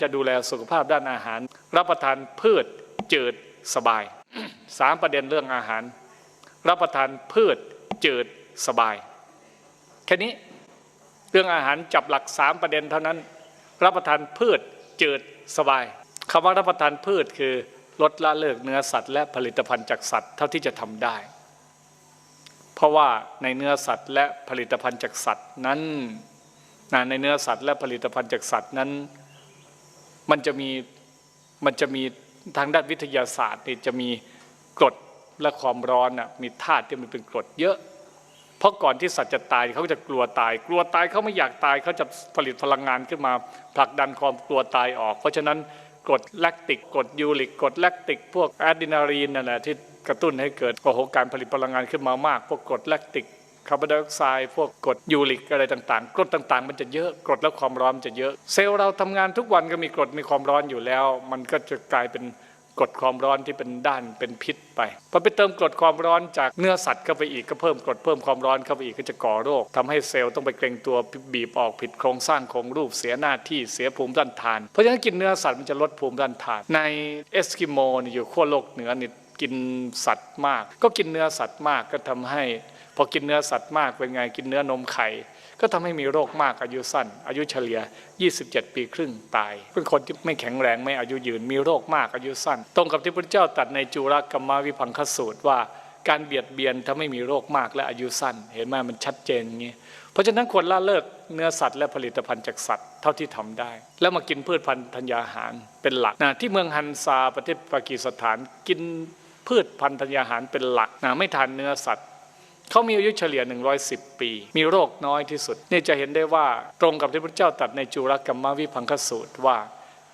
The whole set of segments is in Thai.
จะดูแลสุขภาพด้านอาหาร รับประทานพืชจืดสบายสามประเด็นเรื่องอาหาร รับประทานพืชจืดสบาย แค่นี้เรื่องอาหารจับหลักสามประเด็นเท่านั้น รับประทานพืชจืดสบายคำว่ารับประทานพืชคือลดละเลิกเนื้อสัตว์และผลิตภัณฑ์จากสัตว์เท่าที่จะทำได้ เพราะว่าในเนื้อสัตว์และผลิตภัณฑ์จากสัตว์นั้นในเนื้อสัตว์และผลิตภัณฑ์จากสัตว์นั้น มันจะมีมันจะมีทางด้านวิทยาศาสตร์นี่จะมีกรดและความร้อนน่ะมีธาตุที่มันเป็นกรดเยอะ เพราะก่อนที่สัตว์จะตายเขาจะกลัวตาย กลัวตายเขาไม่อยากตายเขาจะผลิตพลังงานขึ้นมาผลักดันความกลัวตายออก เพราะฉะนั้นกรดแลคติกกรดยูริกกรดแลคติก พวกอะดรีนาลีนนั่นแหละที่กระตุ้นให้เกิดโอ้โหการผลิตพลังงานขึ้นมามาก พวกกรดแลคติก คาร์บอนไดออกไซด์พวกกรดยูริกอะไรต่างๆกรดต่างๆ มันจะเยอะกรดและความร้อนจะเยอะ เซลล์เราทำงานทุกวันก็มีกรดมีความร้อนอยู่แล้ว มันก็จะกลายเป็นกรดความร้อนที่เป็นด้านเป็นพิษไปพอไปเติมกรดความร้อนจากเนื้อสัตว์เข้าไปอีกก็เพิ่มกรดเพิ่มความร้อนเข้าไปอีกก็จะก่อโรคทำให้เซลล์ต้องไปเกรงตัวบีบออกผิดโครงสร้างโครงรูปเสียหน้าที่เสียภูมิต้านทาน เพราะฉะนั้นกินเนื้อสัตว์มันจะลดภูมิต้านทาน ในเอสกิโมนี่อยู่ขั้วโลกเหนือนี่กินสัตว์มาก ก็กินเนื้อสัตว์มากก็ทำให้ พอกินเนื้อสัตว์มากเป็นไงกินเนื้อนมไข่ก็ทำให้มีโรคมากอายุสั้น อายุเฉลี่ย 27 ปีครึ่งตาย เป็นคนที่ไม่แข็งแรงไม่อายุยืนมีโรคมากอายุสั้น ตรงกับที่พระเจ้าตรัดในจุลกัมมาวิพังคสูตรว่าการเบียดเบียนทำให้มีโรคมากและอายุสั้น เห็นไหมมันชัดเจนอย่างนี้ เพราะฉะนั้นควรละเลิกเนื้อสัตว์และผลิตภัณฑ์จากสัตว์เท่าที่ทำได้ แล้วมากินพืชพันธุ์ธัญญาหารเป็นหลักนะที่เมืองฮันซาประเทศปากีสถานกินพืชพันธุ์ธัญญาหารเป็นหลักนะไม่ทานเนื้อสัตว์ เขามีอายุเฉลี่ย 110 ปี มีโรคน้อยที่สุด นี่จะเห็นได้ว่าตรงกับที่พระเจ้าตรัดในจุลกัมมวิพังคสูตรว่า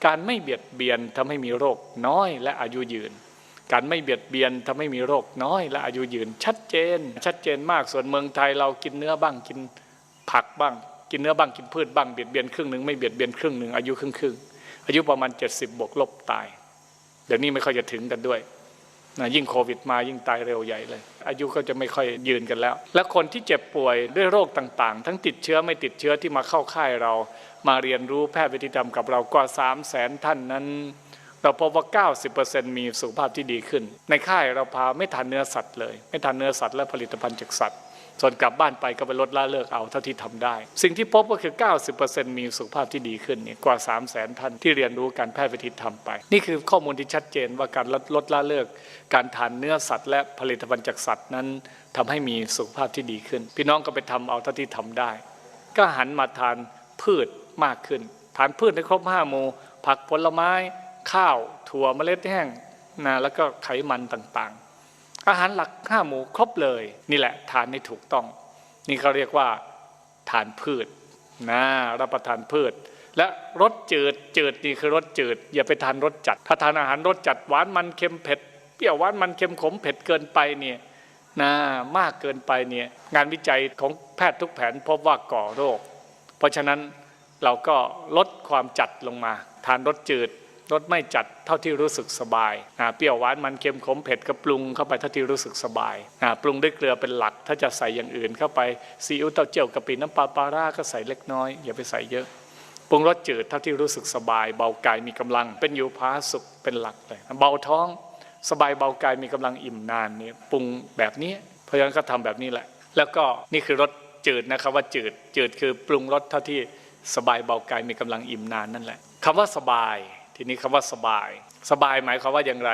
การไม่เบียดเบียนทำให้มีโรคน้อยและอายุยืน การไม่เบียดเบียนทำให้มีโรคน้อยและอายุยืน ชัดเจน ชัดเจนมากส่วนเมืองไทยเรากินเนื้อบ้างกินผักบ้าง กินเนื้อบ้างกินพืชบ้างเบียดเบียนครึ่งหนึ่งไม่เบียดเบียนครึ่งหนึ่งอายุครึ่งครึ่งอายุประมาณ 70บวกลบตายเดี๋ยวนี้ไม่ค่อยจะถึงกันด้วย นะยิ่งโควิดมายิ่งตายเร็วใหญ่เลย อายุก็จะไม่ค่อยยืนกันแล้ว และคนที่เจ็บป่วยด้วยโรคต่างๆ ทั้งติดเชื้อไม่ติดเชื้อที่มาเข้าค่ายเรา มาเรียนรู้แพทย์วิธีธรรมกับเรากว่า3 0 0แสนท่านนั้น เราพบว่า 90%มีสุขภาพที่ดีขึ้น ในค่ายเราพาไม่ทานเนื้อสัตว์เลย ไม่ทานเนื้อสัตว์และผลิตภัณฑ์จากสัตว์ ส่วนกลับบ้านไปก็ไปลดละเลิกเอาเท่าที่ทำได้ สิ่งที่พบก็คือ 90%มีสุขภาพที่ดีขึ้นเนี่ยกว่า 3 0 0แสนท่านที่เรียนรู้การแพทย์วิธีธรรมไป นี่คือข้อมูลที่ชัดเจนว่าการลดลดละเลิก การทานเนื้อสัตว์ และผลิตภัณฑ์จากสัตว์นั้นทำให้มีสุขภาพที่ดีขึ้น พี่น้องก็ไปทำเอาเท่าที่ทำได้ ก็หันมาทานพืชมากขึ้น ทานพืชให้ครบห้าหมู่ผักผลไม้ ข้าว ถั่วเมล็ดแห้งนะแล้วก็ไขมันต่างๆ อาหารหลักห้าหมูครบเลย นี่แหละทานให้ถูกต้อง นี่เขาเรียกว่าทานพืชนะรับประทานพืช และรสจืดจืดนี่คือรสจืด อย่าไปทานรสจัด ถ้าทานอาหารรสจัดหวานมันเค็มเผ็ดเปรี้ยวหวานมันเค็มขมเผ็ดเกินไปเนี่ยนะมากเกินไปเนี่ยงานวิจัยของแพทย์ทุกแผนพบว่าก่อโรค เพราะฉะนั้นเราก็ลดความจัดลงมา ทานรสจืด รสไม่จัดเท่าที่รู้สึกสบายเปรี้ยวหวานมันเค็มขมเผ็ดก็ปรุงเข้าไปเท่าที่รู้สึกสบายปรุงด้วยเกลือเป็นหลัก ถ้าจะใส่อย่างอื่นเข้าไปซีอิ๊วเต้าเจี้ยวกะปิน้ำปลาปลาร่าก็ใส่เล็กน้อยอย่าไปใส่เยอะปรุงรสจืดเท่าที่รู้สึกสบายเบากายมีกำลัง เป็นอยู่พาสุขเป็นหลักเลยเบาท้องสบายเบากายมีกำลังอิ่มนานนี่ปรุงแบบนี้เพราะฉะนั้นก็ทำแบบนี้แหละ แล้วก็นี่คือรสจืดนะครับว่าจืดจืดคือปรุงรสเท่าที่สบายเบากายมีกำลังอิ่มนานนั่นแหละคำว่าสบาย ทีนี้คำว่าสบาย สบายหมายความว่าอย่างไร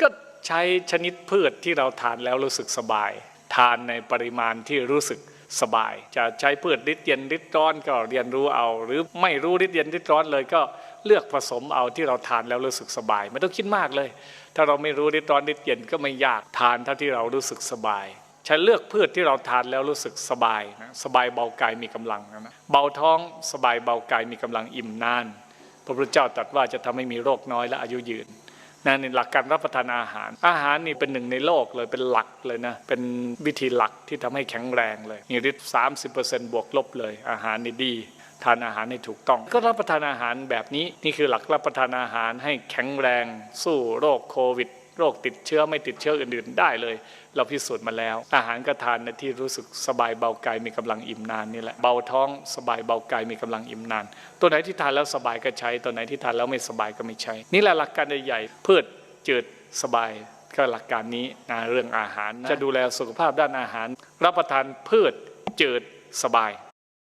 ก็ใช้ชนิดพืชที่เราทานแล้วรู้สึกสบาย ทานในปริมาณที่รู้สึกสบาย จะใช้พืชริดเย็นริดร้อนก็เรียนรู้เอา หรือไม่รู้ริดเย็นริดร้อนเลยก็เลือกผสมเอาที่เราทานแล้วรู้สึกสบาย ไม่ต้องคิดมากเลย ถ้าเราไม่รู้ริดร้อนริดเย็นก็ไม่ยากทานเท่าที่เรารู้สึกสบายใช้เลือกพืชที่เราทานแล้วรู้สึกสบายนะสบายเบากายมีกำลังนะเบาท้องสบายเบากายมีกำลังอิ่มนาน พระพุทธเจ้าตรัสว่าจะทำให้มีโรคน้อยและอายุยืนนั่นในหลักการรับประทานอาหาร อาหารนี่เป็นหนึ่งในโลกเลยเป็นหลักเลยนะเป็นวิธีหลักที่ทำให้แข็งแรงเลยมีฤทธิ์สามสิบเปอร์เซ็นต์บวกลบเลย อาหารนี่ดี ทานอาหารให้ถูกต้อง ก็รับประทานอาหารแบบนี้นี่คือหลักรับประทานอาหารให้แข็งแรง สู้โรคโควิด โรคติดเชื้อไม่ติดเชื้ออื่นๆได้เลย เราพิสูจน์มาแล้ว อาหารก็ทานในที่รู้สึกสบายเบากายมีกำลังอิ่มนานนี่แหละเบาท้องสบายเบากายมีกำลังอิ่มนาน ตัวไหนที่ทานแล้วสบายก็ใช้ ตัวไหนที่ทานแล้วไม่สบายก็ไม่ใช้ นี่แหละหลักการใหญ่ๆพืชจืดสบายก็หลักการนี้นะเรื่องอาหารนะจะดูแลสุขภาพด้านอาหาร รับประทานพืชจืดสบาย